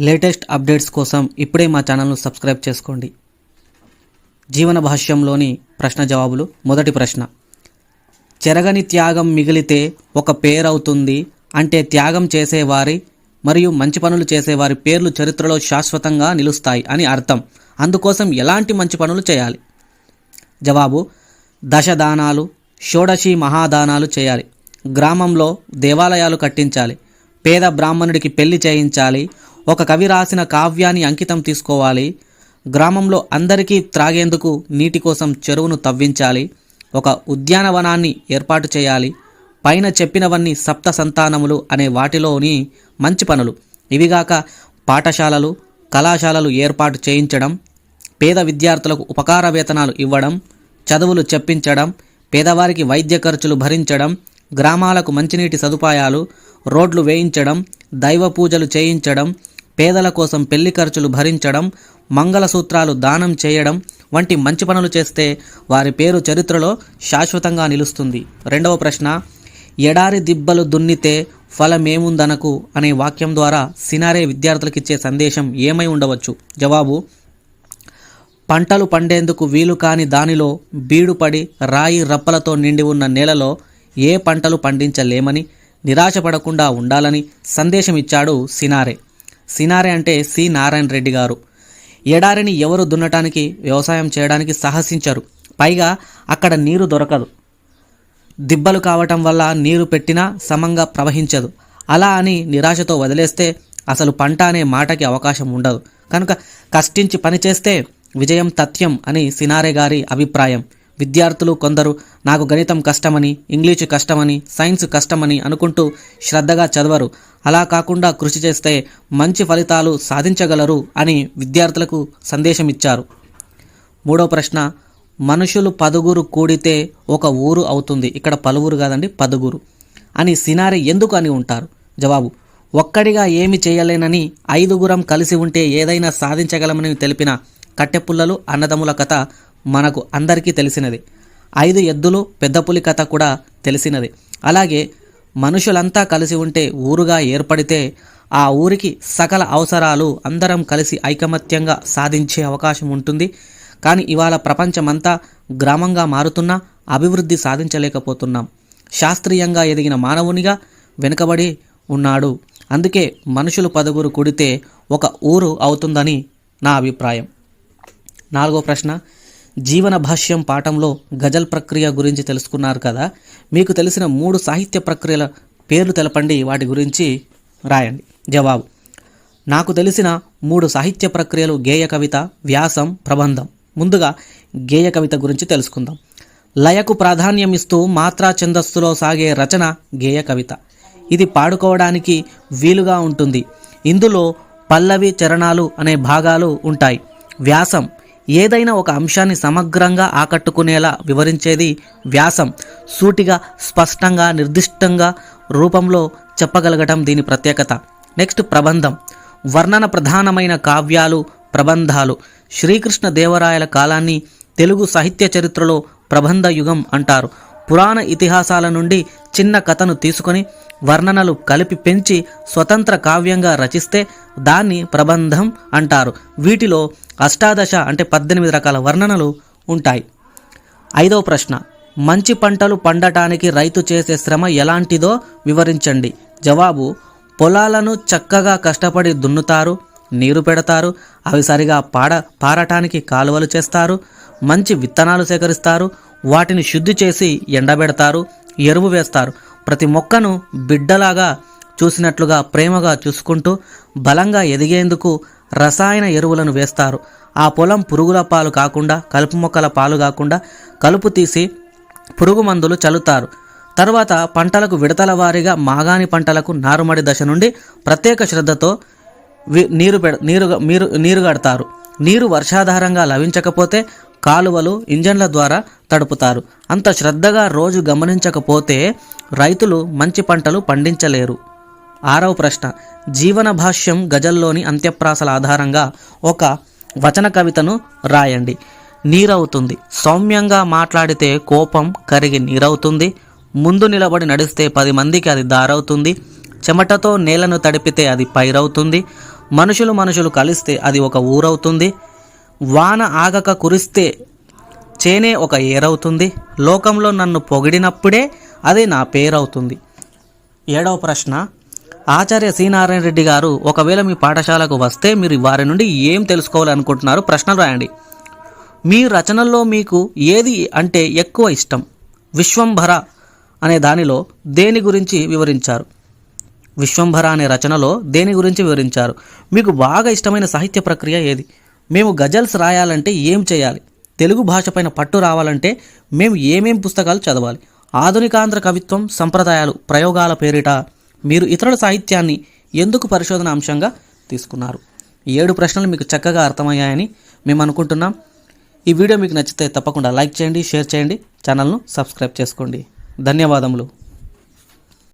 Latest updates కోసం ఇప్పుడే మా ఛానల్ను సబ్స్క్రైబ్ చేసుకోండి. జీవన భాష్యంలోని ప్రశ్న జవాబులు. మొదటి ప్రశ్న. చెరగని త్యాగం మిగిలితే ఒక పేరవుతుంది అంటే త్యాగం చేసేవారి మరియు మంచి పనులు చేసేవారి పేర్లు చరిత్రలో శాశ్వతంగా నిలుస్తాయి అని అర్థం. అందుకోసం ఎలాంటి మంచి పనులు చేయాలి? జవాబు. దశదానాలు షోడశి మహాదానాలు చేయాలి. గ్రామంలో దేవాలయాలు కట్టించాలి. పేద బ్రాహ్మణుడికి పెళ్ళి చేయించాలి. ఒక కవి రాసిన కావ్యాన్ని అంకితం తీసుకోవాలి. గ్రామంలో అందరికీ త్రాగేందుకు నీటి కోసం చెరువును తవ్వించాలి. ఒక ఉద్యానవనాన్ని ఏర్పాటు చేయాలి. పైన చెప్పినవన్నీ సప్త సంతానములు అనే వాటిలోని మంచి పనులు. ఇవిగాక పాఠశాలలు కళాశాలలు ఏర్పాటు చేయించడం పేద విద్యార్థులకు ఉపకార వేతనాలు ఇవ్వడం చదువులు చెప్పించడం పేదవారికి వైద్య ఖర్చులు భరించడం గ్రామాలకు మంచినీటి సదుపాయాలు రోడ్లు వేయించడం దైవ పూజలు చేయించడం పేదల కోసం పెళ్ళి ఖర్చులు భరించడం మంగళసూత్రాలు దానం చేయడం వంటి మంచి పనులు చేస్తే వారి పేరు చరిత్రలో శాశ్వతంగా నిలుస్తుంది. రెండవ ప్రశ్న ఎడారి దిబ్బలు దున్నితే ఫలమేముందనకు అనే వాక్యం ద్వారా సినారే విద్యార్థులకు ఇచ్చే సందేశం ఏమై ఉండవచ్చు? జవాబు పంటలు పండేందుకు వీలు కాని దానిలో బీడుపడి రాయి రప్పలతో నిండి ఉన్న నేలలో ఏ పంటలు పండించలేమని నిరాశపడకుండా ఉండాలని సందేశం ఇచ్చాడు సినారే. సినారే అంటే సి నారాయణ రెడ్డి గారు. ఎడారిని ఎవరు దున్నటానికి వ్యవసాయం చేయడానికి సాహసించరు. పైగా అక్కడ నీరు దొరకదు. దిబ్బలు కావటం వల్ల నీరు పెట్టినా సమంగా ప్రవహించదు. అలా అని నిరాశతో వదిలేస్తే అసలు పంట అనే మాటకి అవకాశం ఉండదు. కనుక కష్టించి పనిచేస్తే విజయం తథ్యం అని సినారే గారి అభిప్రాయం. విద్యార్థులు కొందరు నాకు గణితం కష్టమని ఇంగ్లీషు కష్టమని సైన్స్ కష్టమని అనుకుంటూ శ్రద్ధగా చదవరు. అలా కాకుండా కృషి చేస్తే మంచి ఫలితాలు సాధించగలరు అని విద్యార్థులకు సందేశం ఇచ్చారు మూడో ప్రశ్న మనుషులు పదుగురు కూడితే ఒక ఊరు అవుతుంది. ఇక్కడ పలువురు కాదండి పదుగురు. అని సినారి ఎందుకు అని ఉంటారు? జవాబు ఒక్కడిగా ఏమి చేయలేనని ఐదుగురం కలిసి ఉంటే ఏదైనా సాధించగలమని తెలిపిన కట్టెపుల్లలు అన్నదమ్ముల కథ మనకు అందరికీ తెలిసినది. ఐదు ఎద్దులు పెద్ద పులి కథ కూడా తెలిసినది. అలాగే మనుషులంతా కలిసి ఉంటే ఊరుగా ఏర్పడితే ఆ ఊరికి సకల అవసరాలు అందరం కలిసి ఐకమత్యంగా సాధించే అవకాశం ఉంటుంది. కానీ ఇవాళ ప్రపంచమంతా గ్రామంగా మారుతున్నా అభివృద్ధి సాధించలేకపోతున్నాం. శాస్త్రీయంగా ఎదిగిన మానవునిగా వెనుకబడి ఉన్నాడు. అందుకే మనుషులు పదుగురు కూడితే ఒక ఊరు అవుతుందని నా అభిప్రాయం. నాలుగో ప్రశ్న జీవన భాష్యం పాఠంలో గజల్ ప్రక్రియ గురించి తెలుసుకున్నారు కదా. మీకు తెలిసిన మూడు సాహిత్య ప్రక్రియల పేర్లు తెలపండి. వాటి గురించి రాయండి. జవాబు. నాకు తెలిసిన మూడు సాహిత్య ప్రక్రియలు గేయ కవిత వ్యాసం ప్రబంధం. ముందుగా గేయ కవిత గురించి తెలుసుకుందాం. లయకు ప్రాధాన్యం ఇస్తూ మాత్రా ఛందస్సులో సాగే రచన గేయ కవిత. ఇది పాడుకోవడానికి వీలుగా ఉంటుంది. ఇందులో పల్లవి చరణాలు అనే భాగాలు ఉంటాయి. వ్యాసం ఏదైనా ఒక అంశాన్ని సమగ్రంగా ఆకట్టుకునేలా వివరించేది వ్యాసం. సూటిగా స్పష్టంగా నిర్దిష్టంగా రూపంలో చెప్పగలగటం దీని ప్రత్యేకత. నెక్స్ట్ ప్రబంధం. వర్ణన ప్రధానమైన కావ్యాలు ప్రబంధాలు. శ్రీకృష్ణ దేవరాయల కాలాన్ని తెలుగు సాహిత్య చరిత్రలో ప్రబంధ యుగం అంటారు. పురాణ ఇతిహాసాల నుండి చిన్న కథను తీసుకొని వర్ణనలు కలిపి పెంచి స్వతంత్ర కావ్యంగా రచిస్తే దాన్ని ప్రబంధం అంటారు. వీటిలో అష్టాదశ అంటే పద్దెనిమిది రకాల వర్ణనలు ఉంటాయి. ఐదవ ప్రశ్న మంచి పంటలు పండటానికి రైతు చేసే శ్రమ ఎలాంటిదో వివరించండి. జవాబు పొలాలను చక్కగా కష్టపడి దున్నుతారు నీరు పెడతారు అవి సరిగా పాడ పారటానికి కాలువలు చేస్తారు మంచి విత్తనాలు సేకరిస్తారు వాటిని శుద్ధి చేసి ఎండబెడతారు ఎరువు వేస్తారు. ప్రతి మొక్కను బిడ్డలాగా చూసినట్లుగా ప్రేమగా చూసుకుంటూ బలంగా ఎదిగేందుకు రసాయన ఎరువులను వేస్తారు. ఆ పొలం పురుగుల పాలు కాకుండా కలుపు మొక్కల పాలు కాకుండా కలుపు తీసి పురుగు మందులు చల్లుతారు. తర్వాత పంటలకు విడతల వారీగా మాగాని పంటలకు నారుమడి దశ నుండి ప్రత్యేక శ్రద్ధతో నీరు పెడ నీరు మీరు నీరు కడతారు. నీరు వర్షాధారంగా లభించకపోతే కాలువలు ఇంజన్ల ద్వారా తడుపుతారు. అంత శ్రద్ధగా రోజు గమనించకపోతే రైతులు మంచి పంటలు పండించలేరు. ఆరవ ప్రశ్న. జీవన భాష్యం గజల్లోని అంత్యప్రాసల ఆధారంగా ఒక వచన కవితను రాయండి. నీరవుతుంది. సౌమ్యంగా మాట్లాడితే కోపం కరిగి నీరవుతుంది. ముందు నిలబడి నడిస్తే పది మందికి అది దారవుతుంది. చెమటతో నేలను తడిపితే అది పైరవుతుంది. మనుషులు మనుషులు కలిస్తే అది ఒక ఊరవుతుంది. వాన ఆగక కురిస్తే చేనే ఒక ఏరవుతుంది. లోకంలో నన్ను పొగిడినప్పుడే అది నా పేరవుతుంది. ఏడవ ప్రశ్న. ఆచార్య శ్రీనారాయణ నారాయణ రెడ్డి గారు ఒకవేళ మీ పాఠశాలకు వస్తే మీరు వారి నుండి ఏం తెలుసుకోవాలనుకుంటున్నారు? ప్రశ్నలు రాయండి. మీ రచనల్లో మీకు ఏది అంటే ఎక్కువ ఇష్టం? విశ్వంభర అనే దానిలో దేని గురించి వివరించారు? విశ్వంభర అనే రచనలో దేని గురించి వివరించారు? మీకు బాగా ఇష్టమైన సాహిత్య ప్రక్రియ ఏది? మేము గజల్స్ రాయాలంటే ఏం చేయాలి? తెలుగు భాషపైన పట్టు రావాలంటే మేము ఏమేం పుస్తకాలు చదవాలి? ఆధునికాంధ్ర కవిత్వం సంప్రదాయాలు ప్రయోగాల పేరిట మీరు ఇతరుల సాహిత్యాన్ని ఎందుకు పరిశోధన అంశంగా తీసుకున్నారు? ఏడు ప్రశ్నలు మీకు చక్కగా అర్థమయ్యాయని మేము అనుకుంటున్నాం. ఈ వీడియో మీకు నచ్చితే తప్పకుండా లైక్ చేయండి షేర్ చేయండి ఛానల్ను సబ్స్క్రైబ్ చేసుకోండి. ధన్యవాదములు.